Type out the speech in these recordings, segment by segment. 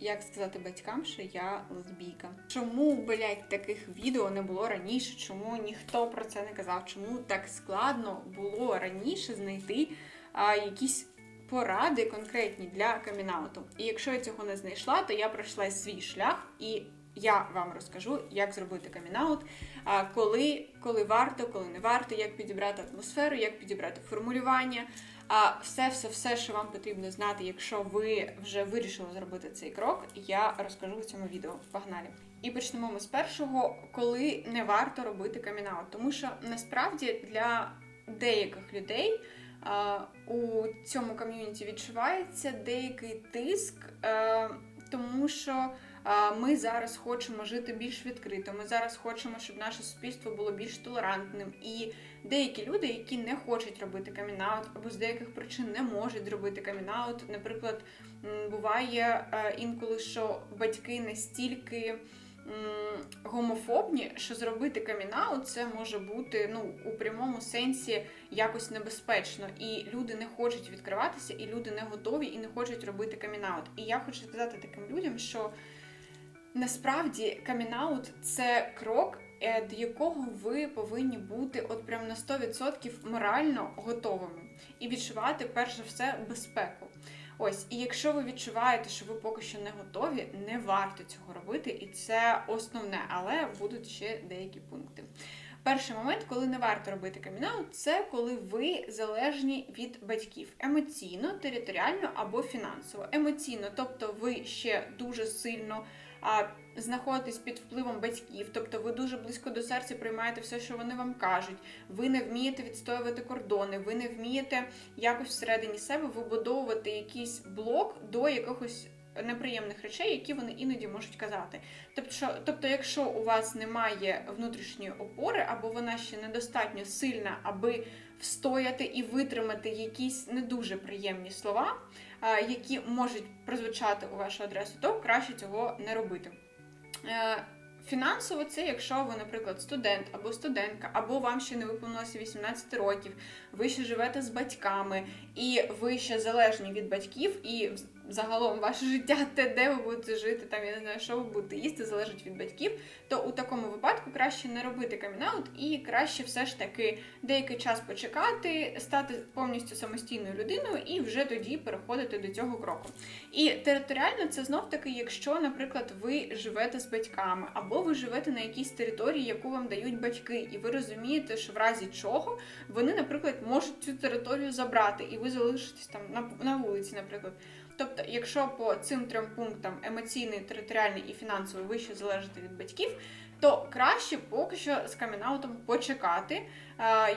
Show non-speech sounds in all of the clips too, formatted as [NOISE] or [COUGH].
як сказати батькам, що я лесбійка. Чому, блядь, таких відео не було раніше? Чому ніхто про це не казав? Чому так складно було раніше знайти а, якісь поради конкретні для камінауту? І якщо я цього не знайшла, то я пройшла свій шлях і. Я вам розкажу, як зробити камінаут, коли, коли варто, коли не варто, як підібрати атмосферу, як підібрати формулювання. А все, все, все, що вам потрібно знати, якщо ви вже вирішили зробити цей крок, я розкажу в цьому відео. Погнали! І почнемо ми з першого, коли не варто робити камінаут. Тому що насправді для деяких людей у цьому ком'юніті відчувається деякий тиск, е, тому що. Ми зараз хочемо жити більш відкрито. Ми зараз хочемо, щоб наше суспільство було більш толерантним. І деякі люди, які не хочуть робити камінаут, або з деяких причин не можуть зробити камінаут. Наприклад, буває е, інколи, що батьки настільки. Гомофобні, що зробити камінаут це може бути ну у прямому сенсі якось небезпечно, і люди не хочуть відкриватися, і люди не готові і не хочуть робити камінаут. І я хочу сказати таким людям, що Насправді камінаут це крок, до якого ви повинні бути от прям на 100% морально готовими і відчувати перш за все безпеку. Ось, і якщо ви відчуваєте, що ви поки що не готові, не варто цього робити, і це основне, але будуть ще деякі пункти. Перший момент, коли не варто робити камінаут, це коли ви залежні від батьків емоційно, територіально або фінансово. Емоційно, тобто ви ще дуже сильно а, знаходитесь під впливом батьків, тобто ви дуже близько до серця приймаєте все, що вони вам кажуть. Ви не вмієте відстоювати кордони, ви не вмієте якось всередині себе вибудовувати якийсь блок до якихось. Неприємних речей, які вони іноді можуть казати. Тобто, що, тобто, якщо у вас немає внутрішньої опори, або вона ще недостатньо сильна, аби встояти і витримати якісь не дуже приємні слова, які можуть прозвучати у вашу адресу, то краще цього не робити. Е, Фінансово це, якщо ви, наприклад, студент або студентка, або вам ще не виповнилося 18 років, ви ще живете з батьками, і ви ще залежні від батьків, і загалом ваше життя, те, де ви будете жити, там я не знаю, що ви будете їсти, залежить від батьків, то у такому випадку краще не робити камінаут і краще все ж таки деякий час почекати, стати повністю самостійною людиною і вже тоді переходити до цього кроку. І територіально це знов таки, якщо, наприклад, ви живете з батьками, або ви живете на якійсь території, яку вам дають батьки, і ви розумієте, що в разі чого вони, наприклад, можуть цю територію забрати, і ви залишитесь там на, вулиці, наприклад. Тобто, якщо по цим трьом пунктам емоційний, територіальний і фінансовий вище залежати від батьків, то краще поки що з камінаутом почекати, е,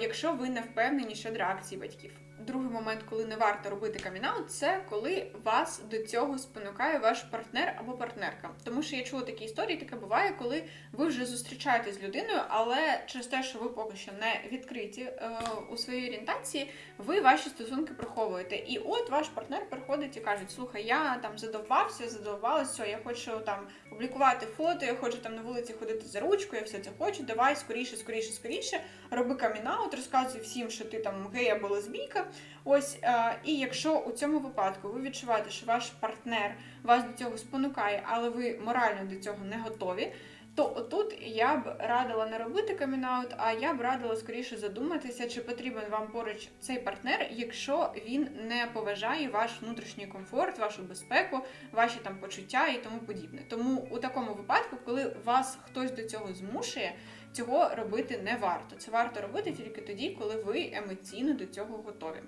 якщо ви не впевнені щодо реакції батьків. Другий момент, коли не варто робити камінаут, це коли вас до цього спонукає ваш партнер або партнерка. Тому що я чула такі історії, таке буває, коли ви вже зустрічаєтесь з людиною, але через те, що ви поки що не відкриті е, у своїй орієнтації, ви ваші стосунки приховуєте. І от ваш партнер приходить і каже: Слухай, я там задовбався, задовбалася, я хочу там публікувати фото, я хочу там на вулиці ходити за ручку, я все це хочу. Давай скоріше, скоріше, скоріше. Роби камінаут, розказуй всім, що ти там гей або лесбійка. Ось, е, і якщо у цьому випадку ви відчуваєте, що ваш партнер вас до цього спонукає, але ви морально до цього не готові. То отут я б радила не робити камінаут, а я б радила скоріше задуматися, чи потрібен вам поруч цей партнер, якщо він не поважає ваш внутрішній комфорт, вашу безпеку, ваші там почуття і тому подібне. Тому у такому випадку, коли вас хтось до цього змушує, цього робити не варто. Це варто робити тільки тоді, коли ви емоційно до цього готові.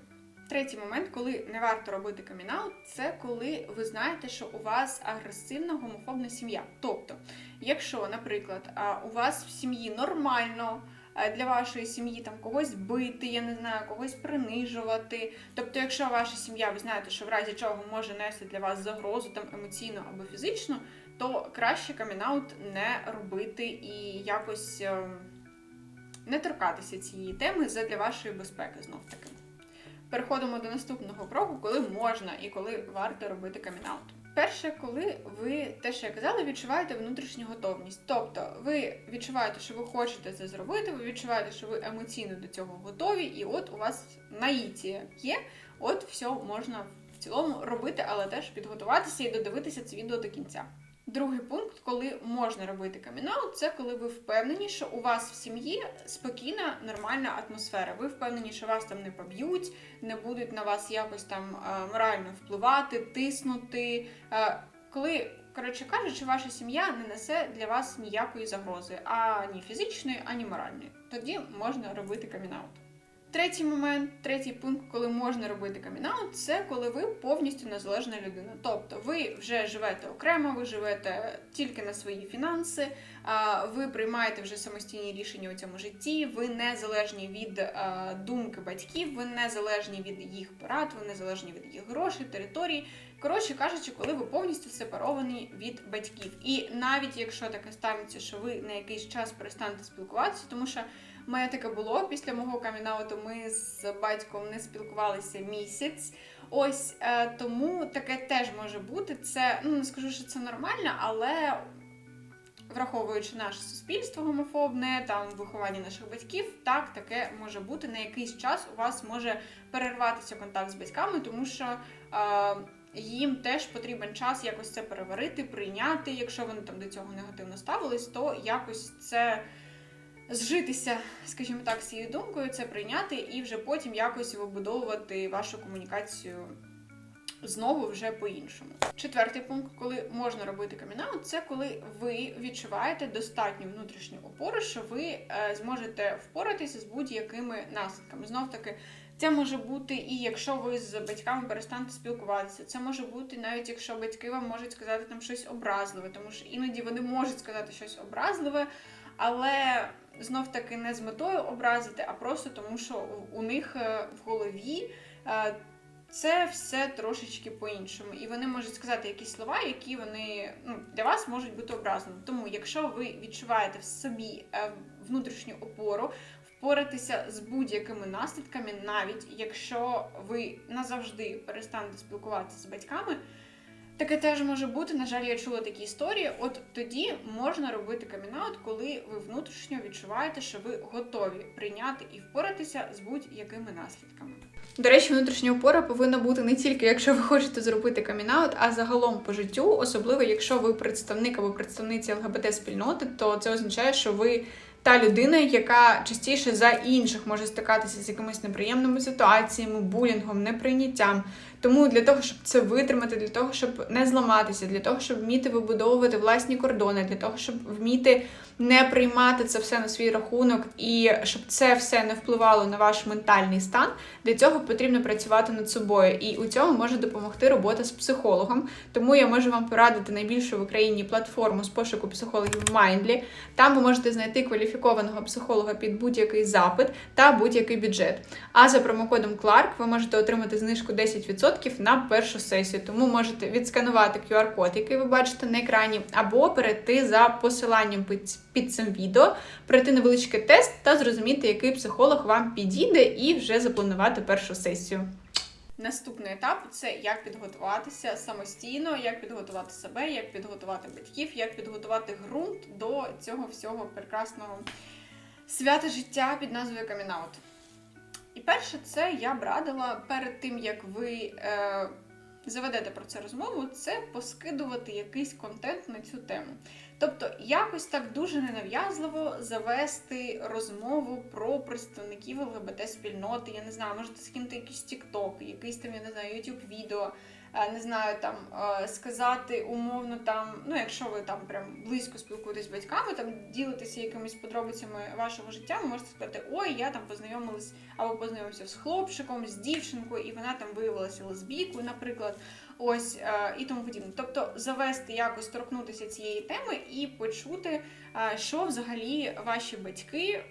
Третій момент, коли не варто робити камінаут, це коли ви знаєте, що у вас агресивна гомофобна сім'я. Тобто, якщо, наприклад, у вас в сім'ї нормально. Для вашої сім'ї там когось бити, я не знаю, когось принижувати. Тобто, якщо ваша сім'я, ви знаєте, що в разі чого може нести для вас загрозу там емоційно або фізично, то краще камінаут не робити і якось ем, не торкатися цієї теми задля вашої безпеки знов таки. Переходимо до наступного кроку, коли можна і коли варто робити камінаут. Перше, коли ви те, що я казала, відчуваєте внутрішню готовність. Тобто ви відчуваєте, що ви хочете це зробити, ви відчуваєте, що ви емоційно до цього готові, і от у вас наїція є, от все можна в цілому робити, але теж підготуватися і додивитися це відео до кінця. Другий пункт, коли можна робити камінаут, це коли ви впевнені, що у вас в сім'ї спокійна, нормальна атмосфера. Ви впевнені, що вас там не поб'ють, не будуть на вас якось там е, морально впливати, тиснути. Е, Коли, коротше кажучи, ваша сім'я не несе для вас ніякої загрози, ані фізичної, ані моральної. Тоді можна робити камінаут. Третій момент, третій пункт, коли можна робити камінаут, це коли ви повністю незалежна людина. Тобто ви вже живете окремо, ви живете тільки на свої фінанси, ви приймаєте вже самостійні рішення у цьому житті, ви не залежні від думки батьків, ви не залежні від їх порад, ви не залежні від їх грошей, територій. Коротше кажучи, коли ви повністю сепаровані від батьків. І навіть якщо таке станеться, що ви на якийсь час перестанете спілкуватися, тому що у мене таке було після мого камінауту. Ми з батьком не спілкувалися місяць. Ось е, тому таке теж може бути. Це ну не скажу, що це нормально, але враховуючи наше суспільство гомофобне, там виховання наших батьків, так таке може бути. На якийсь час у вас може перерватися контакт з батьками, тому що. Е, їм теж потрібен час якось це переварити, прийняти. Якщо вони там до цього негативно ставились, то якось це зжитися, скажімо так, з цією думкою, це прийняти і вже потім якось вибудовувати вашу комунікацію знову вже по-іншому. Четвертий пункт, коли можна робити камінаут, це коли ви відчуваєте достатню внутрішню опору, що ви е, зможете впоратися з будь-якими наслідками. Знов таки. Це може бути і якщо ви з батьками перестанете спілкуватися. Це може бути навіть якщо батьки вам можуть сказати там щось образливе, тому що іноді вони можуть сказати щось образливе, але знов таки не з метою образити, а просто тому, що у них е, в голові е, це все трошечки по-іншому. І вони можуть сказати якісь слова, які вони ну, для вас можуть бути образливими. Тому, якщо ви відчуваєте в собі е, внутрішню опору, впоратися з будь-якими наслідками, навіть якщо ви назавжди перестанете спілкуватися з батьками. Таке теж може бути. На жаль, я чула такі історії. От тоді можна робити камінаут, коли ви внутрішньо відчуваєте, що ви готові прийняти і впоратися з будь-якими наслідками. До речі, внутрішня опора повинна бути не тільки якщо ви хочете зробити камінаут, а загалом по життю, особливо якщо ви представник або представниця ЛГБТ спільноти, то це означає, що ви та людина, яка частіше за інших може стикатися з якимись неприємними ситуаціями, булінгом, неприйняттям. Тому для того, щоб це витримати, для того, щоб не зламатися, для того, щоб вміти вибудовувати власні кордони, для того, щоб вміти не приймати це все на свій рахунок і щоб це все не впливало на ваш ментальний стан, для цього потрібно працювати над собою. І у цьому може допомогти робота з психологом. Тому я можу вам порадити найбільшу в Україні платформу з пошуку психологів Mindly. Там ви можете знайти кваліфікованого психолога під будь-який запит та будь-який бюджет. А за промокодом CLARK ви можете отримати знижку 10% на першу сесію. Тому можете відсканувати QR-код, який ви бачите на екрані, або перейти за посиланням під цим відео, пройти невеличкий тест та зрозуміти, який психолог вам підійде, і вже запланувати першу сесію. Наступний етап це як підготуватися самостійно, як підготувати себе, як підготувати батьків, як підготувати ґрунт до цього всього прекрасного свята життя під назвою Камінаут. І перше, це я б радила перед тим, як ви е, заведете про це розмову, це поскидувати якийсь контент на цю тему. Тобто, якось так дуже ненав'язливо завести розмову про представників ЛГБТ спільноти. Я не знаю, можете скинути якийсь TikTok, якийсь там, я не знаю, YouTube відео. Е, не знаю, там е, сказати умовно, там, ну якщо ви там прям близько спілкуєтесь з батьками, там ділитеся якимись подробицями вашого життя, ви можете сказати, ой, я там познайомилась або познайомився з хлопчиком, з дівчинкою, і вона там виявилася лесбійкою, наприклад, ось е, і тому подібне. Тобто завести якось торкнутися цієї теми і почути, що взагалі ваші батьки.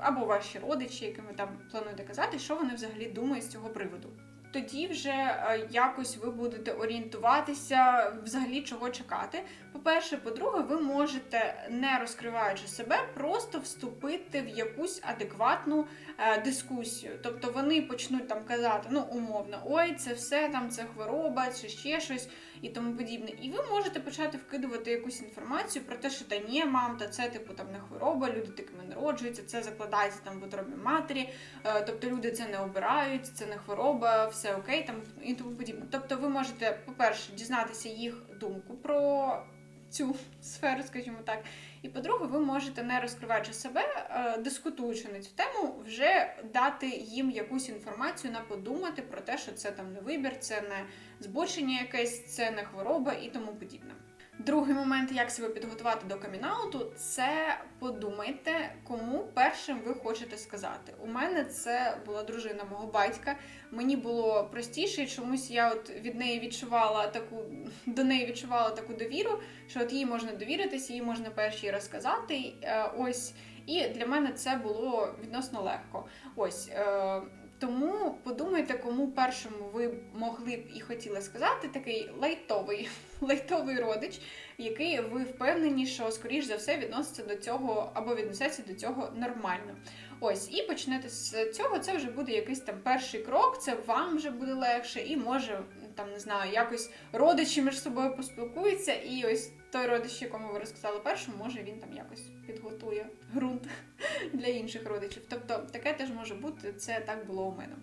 Або ваші родичі, якими там плануєте казати, що вони взагалі думають з цього приводу тоді вже е, якось ви будете орієнтуватися, взагалі чого чекати. По-перше, по-друге, ви можете, не розкриваючи себе, просто вступити в якусь адекватну е, дискусію. Тобто вони почнуть там казати, ну умовно, ой, це все там, це хвороба, чи ще щось і тому подібне. І ви можете почати вкидувати якусь інформацію про те, що та ні, мам, та це типу там не хвороба, люди такими народжуються, це закладається там в утробі матері. Е, тобто люди це не обирають, це не хвороба все окей, там і тому подібне. Тобто, ви можете, по-перше, дізнатися їх думку про цю [LAUGHS] сферу, скажімо так. І по-друге, ви можете, не розкриваючи себе, е, дискутуючи на цю тему, вже дати їм якусь інформацію на подумати про те, що це там не вибір, це не збочення якесь, це не хвороба і тому подібне. Другий момент, як себе підготувати до камінауту, це подумайте, кому першим ви хочете сказати. У мене це була дружина мого батька. Мені було простіше, і чомусь я от від неї відчувала таку до неї відчувала таку довіру, що от їй можна довіритись, їй можна першій розказати. Е, Ось і для мене це було відносно легко. Ось. е, Тому подумайте, кому першому ви могли б і хотіли сказати такий лайтовий, лайтовий родич, який ви впевнені, що скоріш за все відноситься до цього або віднесеться до цього нормально. Ось, і почнете з цього. Це вже буде якийсь там перший крок, це вам вже буде легше, і може там не знаю, якось родичі між собою поспілкуються, і ось той родич, якому ви розказали першому, може він там якось підготує ґрунт [LAUGHS] для інших родичів. Тобто таке теж може бути, це так було у мене.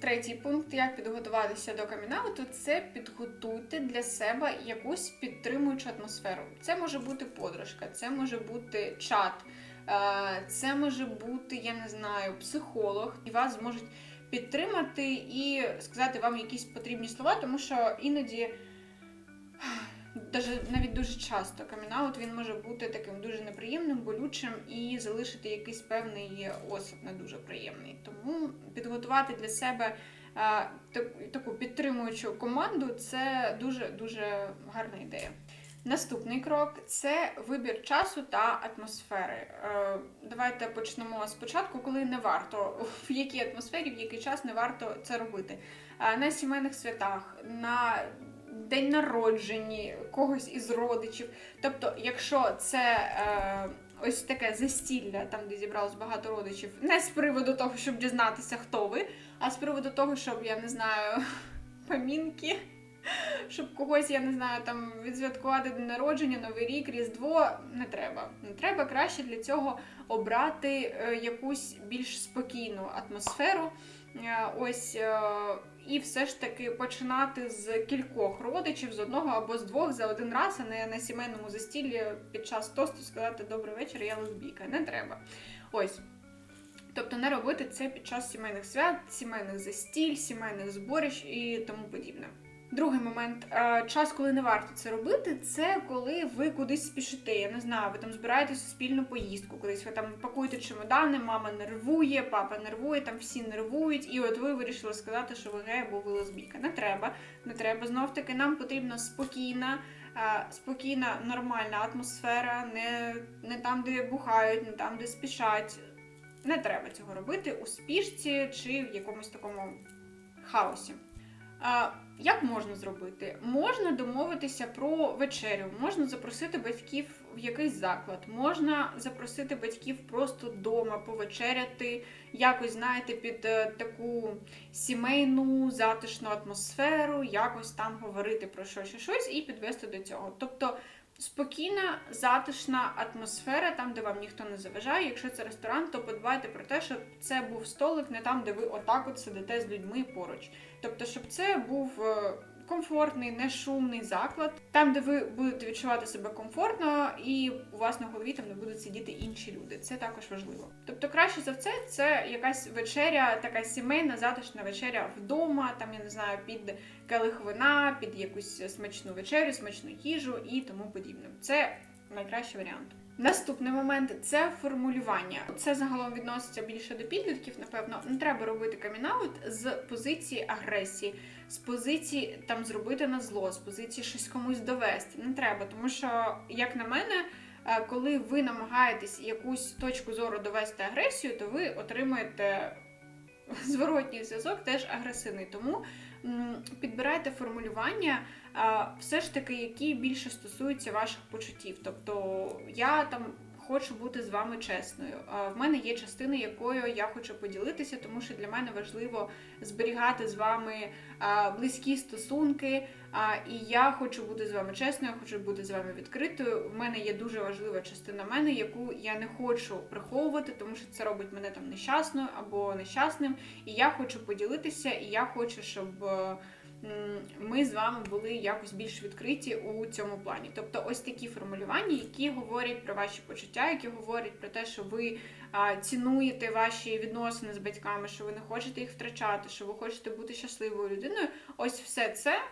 Третій пункт, як підготуватися до камінауту, це підготуйте для себе якусь підтримуючу атмосферу. Це може бути подружка, це може бути чат, е, це може бути, я не знаю, психолог, і вас зможуть підтримати і сказати вам якісь потрібні слова, тому що іноді. Даже навіть дуже часто камінаут він може бути таким дуже неприємним, болючим і залишити якийсь певний осад не дуже приємний. Тому підготувати для себе таку підтримуючу команду це дуже дуже гарна ідея. Наступний крок це вибір часу та атмосфери. Е, давайте почнемо спочатку, коли не варто, в якій атмосфері, в який час не варто це робити. Е, на сімейних святах, на день народження когось із родичів. Тобто, якщо це е, ось таке застілля, там де зібралось багато родичів, не з приводу того, щоб дізнатися, хто ви, а з приводу того, щоб я не знаю, [LAUGHS] помінки. Щоб когось, я не знаю, там відсвяткувати день народження, Новий рік, Різдво не треба. Не треба краще для цього обрати е, якусь більш спокійну атмосферу. Е, ось е, і все ж таки починати з кількох родичів, з одного або з двох за один раз, а не на сімейному застіллі під час тосту сказати Добрий вечір, я лесбійка. Не треба. Ось. Тобто не робити це під час сімейних свят, сімейних застіль, сімейних зборищ і тому подібне. Другий момент, е, час, коли не варто це робити, це коли ви кудись спішите. Я не знаю, ви там збираєтесь у спільну поїздку, кудись ви там пакуєте чемодани, мама нервує, папа нервує, там всі нервують, і от ви вирішили сказати, що ви гей або ви лесбійка. Не треба, не треба. Знов таки нам потрібна спокійна, е, спокійна, нормальна атмосфера, не, не там, де бухають, не там, де спішать. Не треба цього робити у спішці чи в якомусь такому хаосі. Як можна зробити? Можна домовитися про вечерю, можна запросити батьків в якийсь заклад, можна запросити батьків просто вдома повечеряти, якось, знаєте, під е, таку сімейну затишну атмосферу, якось там говорити про щось, щось, щось і підвести до цього. Тобто спокійна, затишна атмосфера, там, де вам ніхто не заважає. Якщо це ресторан, то подбайте про те, щоб це був столик не там, де ви отак от сидите з людьми поруч. Тобто, щоб це був е, комфортний, не шумний заклад, там, де ви будете відчувати себе комфортно, і у вас на голові там не будуть сидіти інші люди. Це також важливо. Тобто, краще за все, це якась вечеря, така сімейна, затишна вечеря вдома, там я не знаю, під келих вина, під якусь смачну вечерю, смачну їжу і тому подібне. Це найкращий варіант. Наступний момент це формулювання. Це загалом відноситься більше до підлітків. Напевно, не треба робити камінаут з позиції агресії, з позиції там зробити на зло, з позиції щось комусь довести. Не треба, тому що, як на мене, е, коли ви намагаєтесь якусь точку зору довести агресію, то ви отримуєте зворотній зв'язок теж агресивний. Тому підбирайте формулювання, все ж таки, які більше стосуються ваших почуттів. Тобто я там хочу бути з вами чесною. А, В мене є частина, якою я хочу поділитися, тому що для мене важливо зберігати з вами близькі стосунки. І я хочу бути з вами чесною, я хочу бути з вами відкритою. В мене є дуже важлива частина мене, яку я не хочу приховувати, тому що це робить мене там нещасною або нещасним. І я хочу поділитися, і я хочу, щоб. Ми з вами були якось більш відкриті у цьому плані. Тобто, ось такі формулювання, які говорять про ваші почуття, які говорять про те, що ви цінуєте ваші відносини з батьками, що ви не хочете їх втрачати, що ви хочете бути щасливою людиною. Ось все це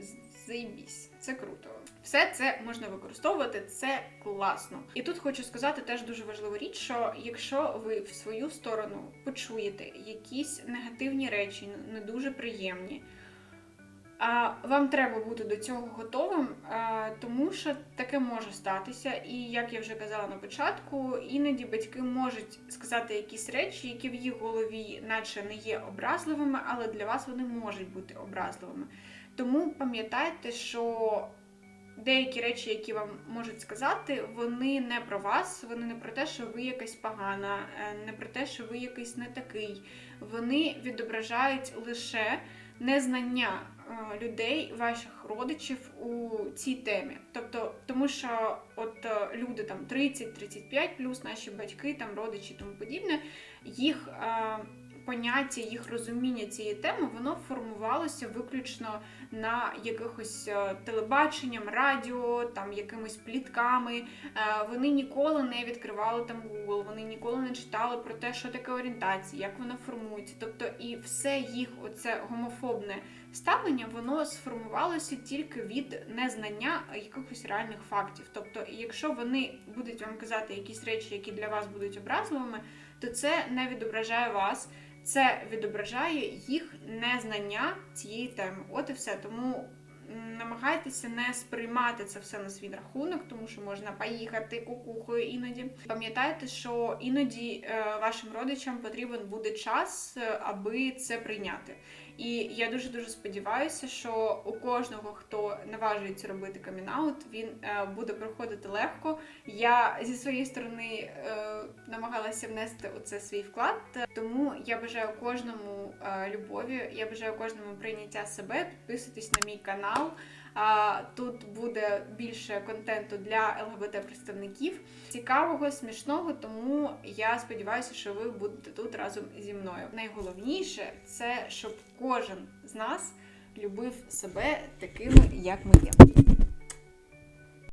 з- заєбісь, це круто. Все це можна використовувати, це класно. І тут хочу сказати теж дуже важливу річ, що якщо ви в свою сторону почуєте якісь негативні речі, не дуже приємні. Вам треба бути до цього готовим, тому що таке може статися. І як я вже казала на початку, іноді батьки можуть сказати якісь речі, які в їх голові, наче не є образливими, але для вас вони можуть бути образливими. Тому пам'ятайте, що деякі речі, які вам можуть сказати, вони не про вас, вони не про те, що ви якась погана, е, не про те, що ви якийсь не такий. Вони відображають лише незнання е, людей, ваших родичів у цій темі. Тобто, тому що от е, люди там 30-35 плюс наші батьки, там родичі тому подібне, їх поняття, їх розуміння цієї теми, воно формувалося виключно на якихось е, телебаченням, радіо, там якимись плітками. Е, Вони ніколи не відкривали там Google, вони ніколи не читали про те, що таке орієнтація, як вона формується. Тобто, і все їх оце гомофобне ставлення, воно сформувалося тільки від незнання якихось реальних фактів. Тобто, якщо вони будуть вам казати якісь речі, які для вас будуть образливими, то це не відображає вас. Це відображає їх незнання цієї теми. От і все. Тому намагайтеся не сприймати це все на свій рахунок, тому що можна поїхати кукухою іноді. Пам'ятайте, що іноді е, вашим родичам потрібен буде час, е, аби це прийняти. І я дуже дуже сподіваюся, що у кожного, хто наважується робити камінаут, він е, буде проходити легко. Я зі своєї сторони е, намагалася внести у це свій вклад. Тому я бажаю кожному е, любові, я бажаю кожному прийняття себе. Підписуйтесь на мій канал. Тут буде більше контенту для ЛГБТ представників. Цікавого, смішного, тому я сподіваюся, що ви будете тут разом зі мною. Найголовніше це щоб кожен з нас любив себе такими, як ми є.